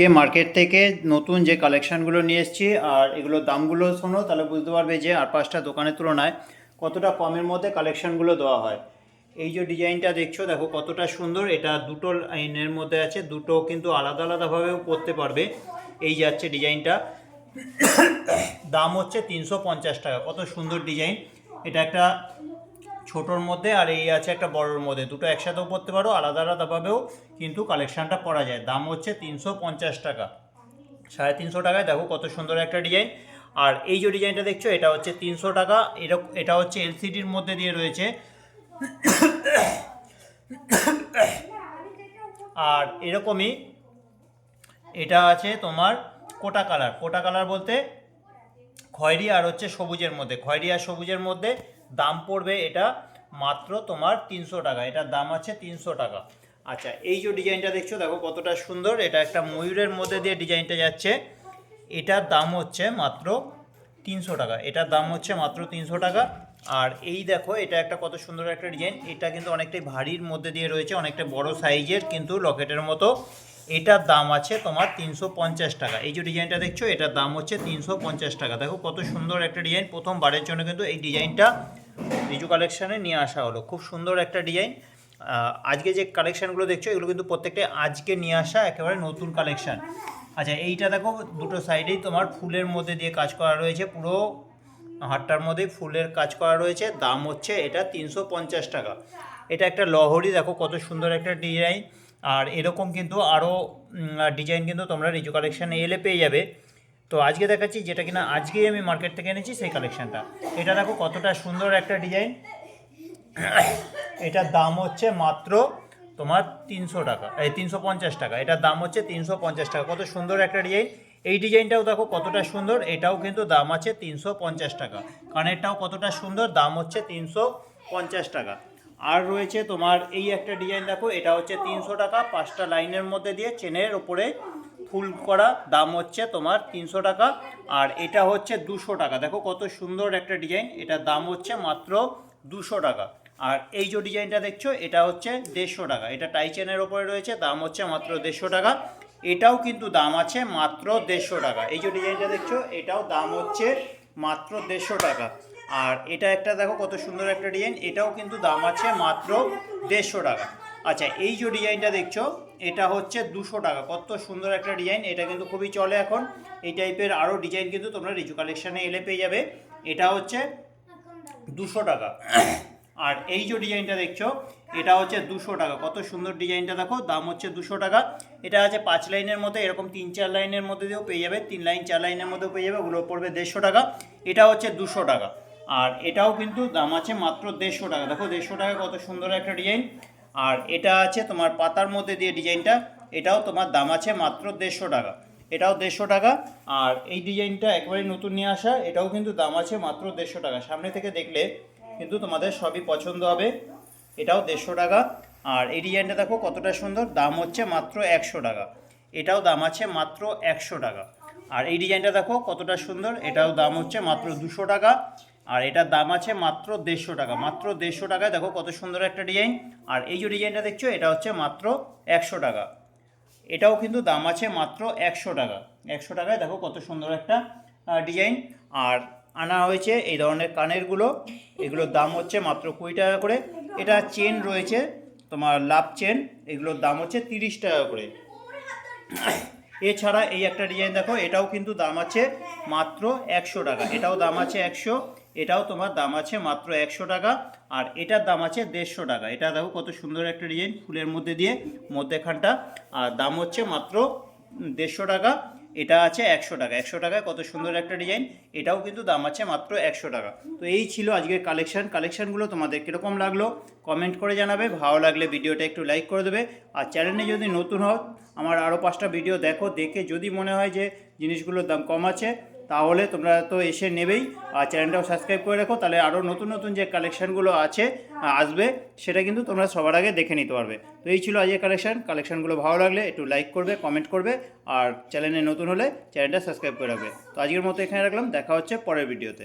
যে মার্কেট থেকে নতুন যে কালেকশানগুলো নিয়ে এসেছি, আর এগুলোর দামগুলো শোনো, তাহলে বুঝতে পারবে যে আর পাঁচটা দোকানের তুলনায় কতটা কমের মধ্যে কালেকশানগুলো দেওয়া হয়। এই যে ডিজাইনটা দেখছ, দেখো কতটা সুন্দর, এটা দুটো লাইনের মধ্যে আছে, দুটো কিন্তু আলাদা আলাদাভাবেও করতে পারবে। এই যাচ্ছে ডিজাইনটা। দাম হচ্ছে তিনশো পঞ্চাশ টাকা, কত সুন্দর ডিজাইন। এটা একটা ছোটোর মধ্যে আর এই আছে একটা বড়োর মধ্যে। দুটো একসাথেও পড়তে পারো, আলাদা আলাদাভাবেও কিন্তু কালেকশানটা পরা যায়। দাম হচ্ছে তিনশো পঞ্চাশ টাকা। সাড়ে তিনশো টাকায় দেখো কত সুন্দর একটা ডিজাইন আর এই যে ডিজাইনটা দেখছ, এটা হচ্ছে তিনশো টাকা। এরকম এটা হচ্ছে এলসিডির মধ্যে দিয়ে রয়েছে। আর এরকমই এটা আছে তোমার কোটা কালার। কোটা কালার বলতে খয়েরি আর হচ্ছে সবুজের মধ্যে। খয়েরি আর সবুজের মধ্যে দাম পড়বে এটা মাত্র তোমার তিনশো টাকা, এটার দাম আছে তিনশো টাকা। আচ্ছা এই যে ডিজাইনটা দেখছ, দেখো কতটা সুন্দর, এটা একটা ময়ূরের মধ্যে দিয়ে ডিজাইনটা যাচ্ছে। এটার দাম হচ্ছে মাত্র তিনশো টাকা, এটার দাম হচ্ছে মাত্র তিনশো টাকা। আর এই দেখো, এটা একটা কত সুন্দর একটা ডিজাইন, এটা কিন্তু অনেকটাই ভারীর মধ্যে দিয়ে রয়েছে, অনেকটা বড় সাইজের, কিন্তু লকেটের মতো। এটার দাম আছে তোমার তিনশো পঞ্চাশ টাকা। এই যে ডিজাইনটা দেখছ, এটার দাম হচ্ছে তিনশো পঞ্চাশ টাকা। দেখো কত সুন্দর একটা ডিজাইন, প্রথমবারের জন্য কিন্তু এই ডিজাইনটা রিজু কালেকশানে নিয়ে আসা হলো। খুব সুন্দর একটা ডিজাইন। আজকে যে কালেকশানগুলো দেখছ, এগুলো কিন্তু প্রত্যেকটা আজকে নিয়ে আসা, একেবারে নতুন কালেকশান। আচ্ছা এইটা দেখো, দুটো সাইডেই তোমার ফুলের মধ্যে দিয়ে কাজ করা রয়েছে, পুরো হাটটার মধ্যে ফুলের কাজ করা রয়েছে। দাম হচ্ছে, এটা তিনশো পঞ্চাশ টাকা। এটা একটা লহরি, দেখো কত সুন্দর একটা ডিজাইন। আর এরকম কিন্তু আরও ডিজাইন কিন্তু তোমরা রিজু কালেকশানে এলে পেয়ে যাবে। তো আজকে দেখাচ্ছি যেটা কিনা আজকেই আমি মার্কেট থেকে এনেছি সেই কালেকশানটা এটা দেখো কতটা সুন্দর একটা ডিজাইন এটার দাম হচ্ছে মাত্র তোমার তিনশো টাকা, এই তিনশো পঞ্চাশ টাকা। এটার দাম হচ্ছে তিনশো পঞ্চাশ টাকা। কত সুন্দর একটা ডিজাইন এই ডিজাইনটাও দেখো কতটা সুন্দর। এটাও কিন্তু দাম আছে তিনশো পঞ্চাশ টাকা। কানেরটাও কতটা সুন্দর। দাম হচ্ছে তিনশো পঞ্চাশ টাকা। আর রয়েছে তোমার এই একটা ডিজাইন দেখো, এটা হচ্ছে তিনশো টাকা। পাঁচটা লাইনের মধ্যে দিয়ে চেনের ওপরে ফুল করা, দাম হচ্ছে তোমার তিনশো টাকা, আর এটা হচ্ছে দুশো টাকা। দেখো কত সুন্দর একটা ডিজাইন এটার দাম হচ্ছে মাত্র দুশো টাকা। আর এই যে ডিজাইনটা দেখছ, এটা হচ্ছে দেড়শো টাকা। এটা টাইচেনের ওপরে রয়েছে, দাম হচ্ছে মাত্র দেড়শো টাকা। এটাও কিন্তু দাম আছে মাত্র দেড়শো টাকা। এই যে ডিজাইনটা দেখছ, এটাও দাম হচ্ছে মাত্র দেড়শো টাকা। আর এটা একটা দেখো কত সুন্দর একটা ডিজাইন এটাও কিন্তু দাম আছে মাত্র দেড়শো টাকা। আচ্ছা এই যে ডিজাইনটা দেখছ, এটা হচ্ছে দুশো টাকা। কত সুন্দর একটা ডিজাইন, এটা কিন্তু খুবই চলে এখন। এই টাইপের আরও ডিজাইন কিন্তু তোমরা রিজু কালেকশানে এলে পেয়ে যাবে। এটা হচ্ছে দুশো টাকা। আর এই যে ডিজাইনটা দেখছ, এটা হচ্ছে দুশো টাকা। কত সুন্দর ডিজাইনটা দেখো, দাম হচ্ছে দুশো টাকা। এটা আছে পাঁচ লাইনের মধ্যে এরকম তিন চার লাইনের মধ্যে দিয়েও পেয়ে যাবে, তিন লাইন, চার লাইনের মধ্যেও পেয়ে যাবে, ওগুলো পড়বে দেড়শো টাকা। এটা হচ্ছে দুশো টাকা। আর এটাও কিন্তু দাম আছে মাত্র দেড়শো টাকা। দেখো, দেড়শো টাকা কত সুন্দর একটা ডিজাইন। আর এটা আছে তোমার পাতার মধ্যে দিয়ে ডিজাইনটা, এটাও তোমার দাম আছে মাত্র দেড়শো টাকা। এটাও দেড়শো টাকা, আর এই ডিজাইনটা একবারে নতুন নিয়ে আসা, এটাও কিন্তু দাম আছে মাত্র দেড়শো টাকা। সামনে থেকে দেখলে কিন্তু তোমাদের সবই পছন্দ হবে, এটাও দেড়শো টাকা। আর এই ডিজাইনটা দেখো কতটা সুন্দর, দাম হচ্ছে মাত্র একশো টাকা। এটাও দাম আছে মাত্র একশো টাকা। আর এই ডিজাইনটা দেখো কতটা সুন্দর, এটাও দাম হচ্ছে মাত্র দুশো টাকা। আর এটার দাম আছে মাত্র দেড়শো টাকা। মাত্র দেড়শো টাকায় দেখো কত সুন্দর একটা ডিজাইন আর এই যে ডিজাইনটা দেখছ, এটা হচ্ছে মাত্র একশো টাকা। এটাও কিন্তু দাম আছে মাত্র একশো টাকা। একশো টাকায় দেখো কত সুন্দর একটা ডিজাইন আর আনা হয়েছে এই ধরনের কানেরগুলো। এগুলোর দাম হচ্ছে মাত্র কুড়ি টাকা করে। এটা চেন রয়েছে, তোমার লাভ চেন এগুলোর দাম হচ্ছে তিরিশ টাকা করে। এছাড়া এই একটা ডিজাইন দেখো, এটাও কিন্তু দাম আছে মাত্র একশো টাকা। এটাও দাম আছে একশো। এটাও তোমার দাম আছে মাত্র একশো টাকা, আর এটার দাম আছে দেড়শো টাকা। এটা দেখো কত সুন্দর একটা ডিজাইন ফুলের মধ্যে দিয়ে মধ্যেখানটা। আর দাম হচ্ছে মাত্র দেড়শো টাকা, এটা আছে একশো টাকা। একশো টাকায় কত সুন্দর একটা ডিজাইন এটাও কিন্তু দাম আছে মাত্র একশো টাকা। তো এই ছিল আজকের কালেকশান কালেকশানগুলো তোমাদের কীরকম লাগল কমেন্ট করে জানাবে। ভালো লাগলে ভিডিওটা একটু লাইক করে দেবে। আর চ্যানেলে যদি নতুন হও, আমার আরও পাঁচটা ভিডিও দেখো, দেখে যদি মনে হয় যে জিনিসগুলোর দাম কম আছে তাহলে তোমরা তো এসে নেবেই। আর চ্যানেলটাও সাবস্ক্রাইব করে রাখো, তাহলে আরও নতুন নতুন যে কালেকশানগুলো আছে আসবে, সেটা কিন্তু তোমরা সবার আগে দেখে নিতে পারবে। তো এই ছিল আজকের কালেকশান কালেকশানগুলো ভালো লাগলে একটু লাইক করবে কমেন্ট করবে, আর চ্যানেলে নতুন হলে চ্যানেলটা সাবস্ক্রাইব করে রাখবে। তো আজকের মতো এখানে রাখলাম, দেখা হচ্ছে পরের ভিডিওতে